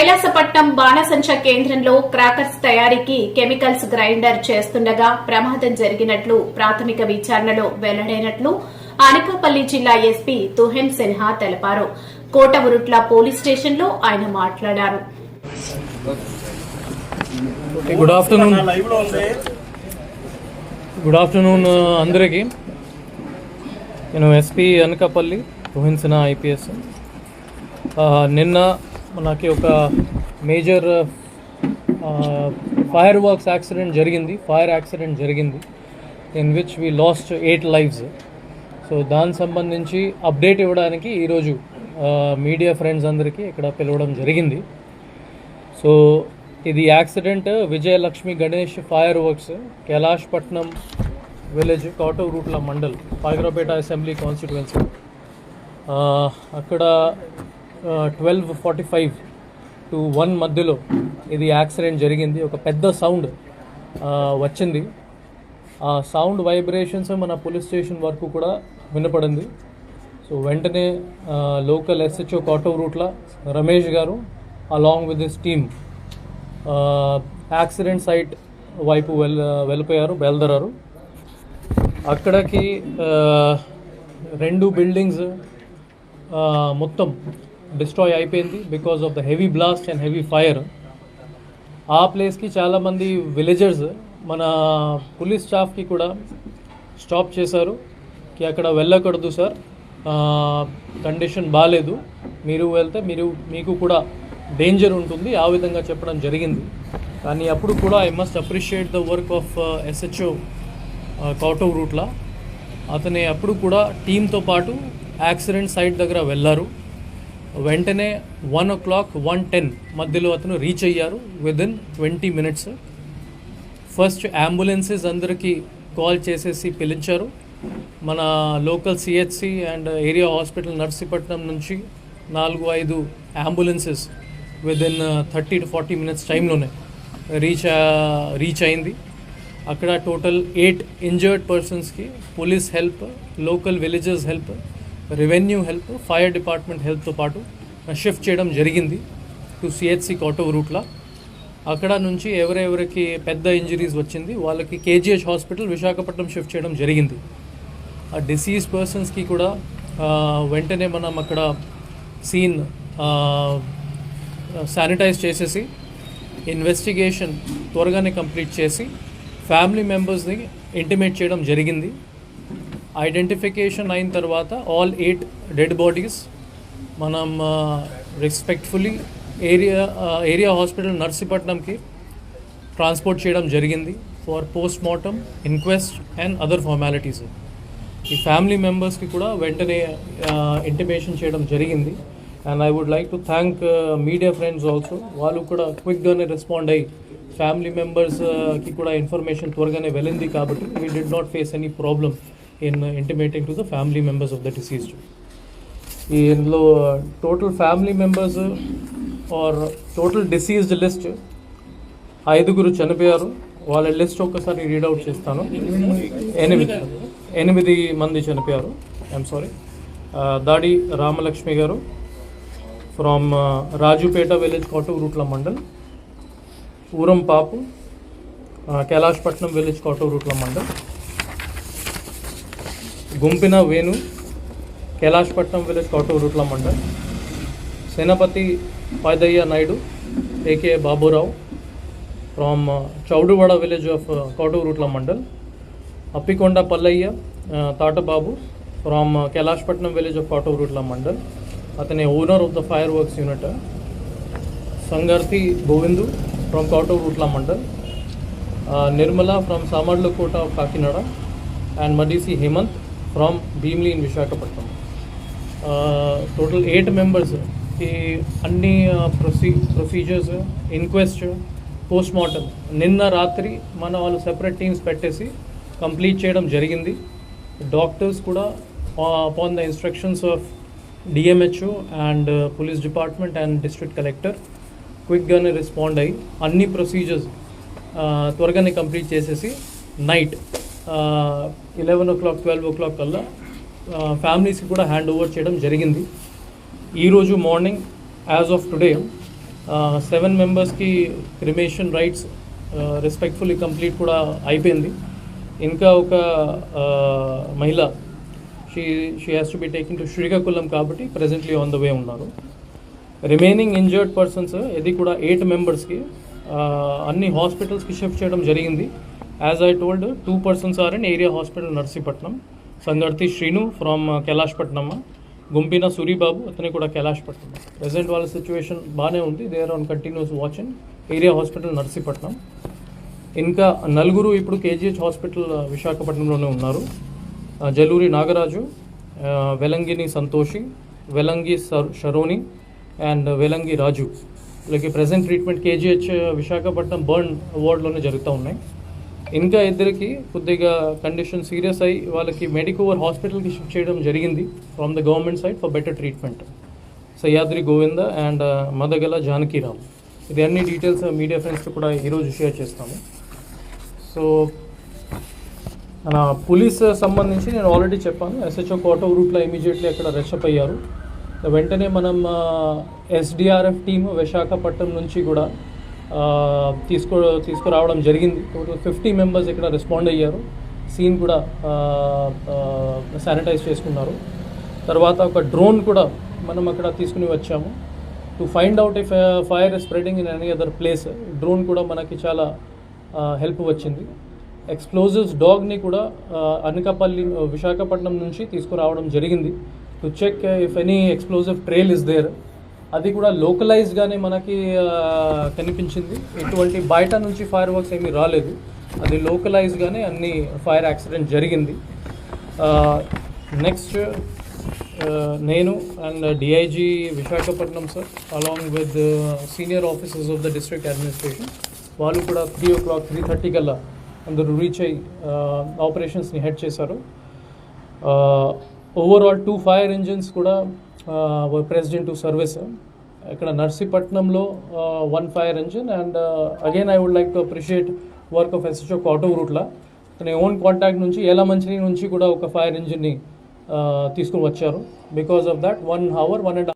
కైలాసపట్నం బాణసంచ కేంద్రంలో క్రాకర్స్ తయారీకి chemicals grinder చేస్తుండగా ప్రమాదం జరిగినట్లు ప్రాథమిక విచారణలో వెల్లడైనట్లు అనకాపల్లి జిల్లా ఎస్పీ తుహెన్ సిన్హా తెలిపారు. కోటవురుట్ల పోలీస్ స్టేషన్లో ఆయన మాట్లాడారు. Good afternoon. గుడ్ ఆఫ్టర్నూన్ అందరికీ. నేను ఎస్పీ అనకాపల్లి రోహిన్సినా ఐపీఎస్. నిన్న మనకి ఒక మేజర్ ఫైర్ వర్క్స్ యాక్సిడెంట్ జరిగింది. ఫైర్ యాక్సిడెంట్ జరిగింది. In which we lost eight lives so దానికి సంబంధించి అప్డేట్ ఇవ్వడానికి ఈరోజు మీడియా ఫ్రెండ్స్ అందరికీ ఇక్కడ పిలవడం జరిగింది. సో ఇది accident Vijayalakshmi Ganesh fireworks Kailashpatnam village Kotauratla mandal Payakaraopeta assembly constituency అక్కడ twelve forty five to one మధ్యలో ఇది యాక్సిడెంట్ జరిగింది. ఒక పెద్ద సౌండ్ వచ్చింది. ఆ సౌండ్ వైబ్రేషన్స్ మన పోలీస్ స్టేషన్ వరకు కూడా వినపడింది. సో వెంటనే local SHO Kotauratla Ramesh garu along with this team accident site వైపు వెల్ వెళ్ళిపోయారు బయలుదేరారు. అక్కడికి రెండు బిల్డింగ్స్ మొత్తం డిస్ట్రాయ్ అయిపోయింది because of the heavy blast and heavy fire ఆ ప్లేస్కి చాలామంది విలేజర్స్ మన పోలీస్ స్టాఫ్కి కూడా స్టాప్ చేశారు. కి అక్కడ వెళ్ళకూడదు సార్ కండిషన్ బాగాలేదు మీరు వెళ్తే మీరు మీకు కూడా డేంజర్ ఉంటుంది. ఆ విధంగా చెప్పడం జరిగింది. కానీ అప్పుడు కూడా I must appreciate the work of SHO Kotauratla అతని అప్పుడు కూడా టీంతో పాటు యాక్సిడెంట్ సైట్ దగ్గర వెళ్ళారు. వెంటనే one o'clock one ten మధ్యలో అతను రీచ్ అయ్యారు. Within twenty minutes first ambulances అందరికీ కాల్ చేసేసి పిలిచారు. మన local CHC and area hospital Narsipatnam నుంచి నాలుగు ఐదు ambulances within thirty to forty minutes టైంలోనే రీచ్ రీచ్ అయింది. అక్కడ టోటల్ ఎయిట్ ఇంజర్డ్ పర్సన్స్కి police help local villages help revenue help fire department హెల్ప్తో పాటు షిఫ్ట్ చేయడం జరిగింది టు సిహెచ్సి కాటో రూట్లో అక్కడ నుంచి ఎవరెవరికి పెద్ద ఇంజరీస్ వచ్చింది వాళ్ళకి కేజీహెచ్ హాస్పిటల్ విశాఖపట్నం షిఫ్ట్ చేయడం జరిగింది. ఆ డిసీజ్ పర్సన్స్కి కూడా వెంటనే మనం అక్కడ సీన్ శానిటైజ్ చేసేసి ఇన్వెస్టిగేషన్ త్వరగానే కంప్లీట్ చేసి ఫ్యామిలీ మెంబర్స్ని ఇంటిమేట్ చేయడం జరిగింది. ఐడెంటిఫికేషన్ అయిన తర్వాత ఆల్ ఎయిట్ డెడ్ బాడీస్ మనం రెస్పెక్ట్ఫుల్లీ ఏరియా ఏరియా హాస్పిటల్ నర్సీపట్నంకి ట్రాన్స్పోర్ట్ చేయడం జరిగింది for post mortem inquest and other formalities ఈ ఫ్యామిలీ మెంబర్స్కి కూడా వెంటనే uh, ఇంటిమేషన్ చేయడం జరిగింది. And I would like to thank media friends also వాళ్ళు కూడా క్విక్గానే రెస్పాండ్ అయ్యి ఫ్యామిలీ మెంబర్స్కి uh, కూడా ఇన్ఫర్మేషన్ త్వరగానే వెళ్ళింది కాబట్టి we did not face any problem in intimating to the family members of the deceased ఈ ఇందులో total family members are total deceased list ఐదుగురు చనిపోయారు. వాళ్ళ లిస్ట్ ఒక్కసారి రీడౌట్ చేస్తాను. ఎనిమిది ఎనిమిది మంది చనిపోయారు. I'm sorry Dadi Ramalakshmi garu from Rajupeta village Kotauratla mandal. Uram Papu Kailashpatnam village Kotauratla mandal. Gumpina Venu Kailashpatnam village Kotauratla mandal Senapathi Padayya Naidu AK Baburao from Chowduwada village of Kotauratla mandal Appikonda Pallayya Thatababu from Kailashpatnam village of Kotauratla mandal అతని owner of the fireworks unit Sangarthi Govindu from Kotauratla mandal Nirmala from Samarlakota of Kakinada and మడీసి Hemanth from Bheemili in Visakhapatnam total eight members ఈ అన్ని ప్రొసీ procedures inquest post mortem నిన్న రాత్రి మన వాళ్ళు separate teams పెట్టేసి complete చేయడం జరిగింది. డాక్టర్స్ కూడా upon the instructions of DMHO and police department and district collector క్విక్గానే respond అయ్యి అన్ని ప్రొసీజర్స్ త్వరగానే కంప్లీట్ చేసేసి night eleven o'clock twelve o'clock కల్లా ఫ్యామిలీస్కి కూడా హ్యాండ్ ఓవర్ చేయడం జరిగింది. ఈరోజు morning as of today seven మెంబర్స్కి క్రిమేషన్ రైట్స్ రెస్పెక్ట్ఫుల్లీ కంప్లీట్ కూడా అయిపోయింది. ఇంకా ఒక మహిళ she she has to be taking to Srikakulam కాబట్టి ప్రెసెంట్లీ ఆన్ ద వే ఉన్నారు. రిమైనింగ్ ఇంజర్డ్ పర్సన్స్ ఇది కూడా ఎయిట్ మెంబర్స్కి అన్ని హాస్పిటల్స్కి షిఫ్ట్ చేయడం జరిగింది. As I told two persons are in area hospital Narsipatnam Sangarthi Srinu from Kailashpatnam Gumpina Suribabu అతని కూడా కైలాష్పట్నం ప్రెసెంట్ వాళ్ళ సిచ్యువేషన్ బాగానే ఉంది. They are on continuous watch in area hospital Narsipatnam ఇంకా నలుగురు ఇప్పుడు కేజీహెచ్ హాస్పిటల్ విశాఖపట్నంలోనే ఉన్నారు. జలూరి నాగరాజు వెలంగిని సంతోషి వెలంగి షరోని అండ్ వెలంగి రాజు వీళ్ళకి present treatment KGH Visakhapatnam burn అవార్డులోనే జరుగుతూ ఉన్నాయి. ఇంకా ఇద్దరికి కొద్దిగా కండిషన్ సీరియస్ అయ్యి వాళ్ళకి మెడికోవర్ హాస్పిటల్కి షిఫ్ట్ చేయడం జరిగింది from the government side for better treatment Sahyadri Govinda and Madagala Janakiram ఇది అన్ని డీటెయిల్స్ మీడియా ఫ్రెండ్స్కి కూడా ఈరోజు షేర్ చేస్తాము. సో మన పోలీస్ సంబంధించి నేను ఆల్రెడీ చెప్పాను. ఎస్హెచ్ఓ కోట రూట్లో ఇమీడియట్లీ అక్కడ రెషప్ అయ్యారు. వెంటనే మనం ఎస్డిఆర్ఎఫ్ టీమ్ విశాఖపట్నం నుంచి కూడా తీసుకో తీసుకురావడం జరిగింది. టోటల్ ఫిఫ్టీ మెంబర్స్ ఇక్కడ రెస్పాండ్ అయ్యారు. సీన్ కూడా శానిటైజ్ చేసుకున్నారు. తర్వాత ఒక డ్రోన్ కూడా మనం అక్కడ తీసుకుని వచ్చాము. To find out if fire spreading in any other place drone కూడా మనకి చాలా హెల్ప్ వచ్చింది. ఎక్స్ప్లోజివ్స్ డాగ్ని కూడా అనకాపల్లి విశాఖపట్నం నుంచి తీసుకురావడం జరిగింది. To check if any explosive trail is there. అది కూడా లోకలైజ్గానే మనకి కనిపించింది. ఎటువంటి బయట నుంచి ఫైర్ వర్క్స్ ఏమీ రాలేదు. అది లోకలైజ్గానే అన్ని ఫైర్ యాక్సిడెంట్ జరిగింది. నెక్స్ట్ నేను and DIG Visakhapatnam sir along with senior officers of the district administration వాళ్ళు కూడా three o'clock three thirty కల్లా అందరూ రీచ్ అయ్యి ఆపరేషన్స్ని హెడ్ చేశారు. ఓవరాల్ టూ ఫైర్ ఇంజిన్స్ కూడా ప్రెసిడెంట్ టు సర్వీస్ ఇక్కడ నర్సీపట్నంలో one fire engine and again I would like to appreciate work of SHO Kotauratla తన ఓన్ కాంటాక్ట్ నుంచి ఎలా మంచిని నుంచి కూడా ఒక ఫైర్ ఇంజిన్ని తీసుకుని వచ్చారు. Because of that one hour one and